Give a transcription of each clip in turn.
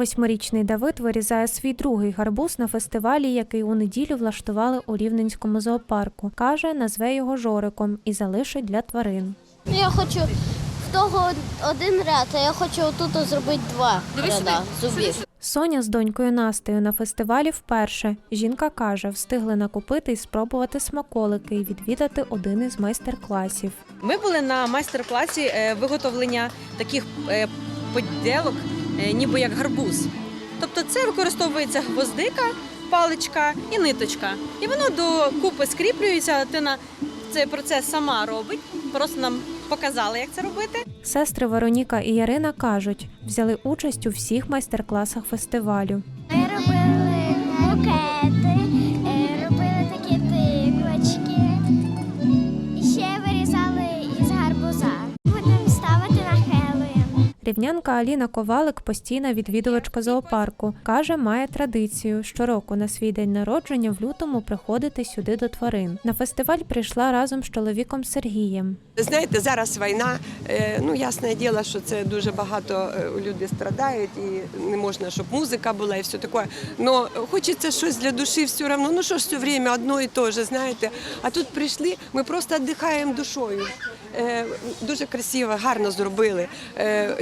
Восьмирічний Давид вирізає свій другий гарбуз на фестивалі, який у неділю влаштували у Рівненському зоопарку. Каже, назве його Жориком і залишить для тварин. Я хочу в того один ряд, а я хочу отут зробити два ряда зубів. Соня з донькою Настею на фестивалі вперше. Жінка каже, встигли накупити і спробувати смаколики і відвідати один із майстер-класів. Ми були на майстер-класі е, виготовлення таких е, поділок, ніби як гарбуз. Тобто це використовується гвоздика, паличка і ниточка. І воно до купи скріплюється. Дитина цей процес сама робить. Просто нам показали, як це робити. Сестри Вероніка і Ярина кажуть, взяли участь у всіх майстер-класах фестивалю. Я робили Рівнянка Аліна Ковалик постійна відвідувачка зоопарку. Каже, має традицію щороку на свій день народження в лютому приходити сюди до тварин. На фестиваль прийшла разом з чоловіком Сергієм. Знаєте, зараз війна. е, Ну ясне діло, що це дуже багато е, люди страдають, і не можна, щоб музика була і все таке. Но хочеться щось для душі все одно. Ну що ж все время одно і те ж, знаєте. А тут прийшли, ми просто віддихаємо душою. Е, Дуже красиво, гарно зробили.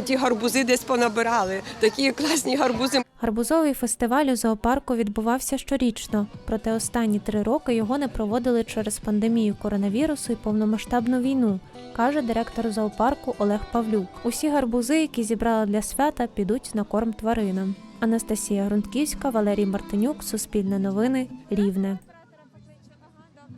Ті гарбузи десь понабирали. Такі класні гарбузи. Гарбузовий фестиваль у зоопарку відбувався щорічно, проте останні три роки його не проводили через пандемію коронавірусу і повномасштабну війну, каже директор зоопарку Олег Павлюк. Усі гарбузи, які зібрали для свята, підуть на корм тваринам. Анастасія Грунтківська, Валерій Мартинюк, Суспільне новини, Рівне.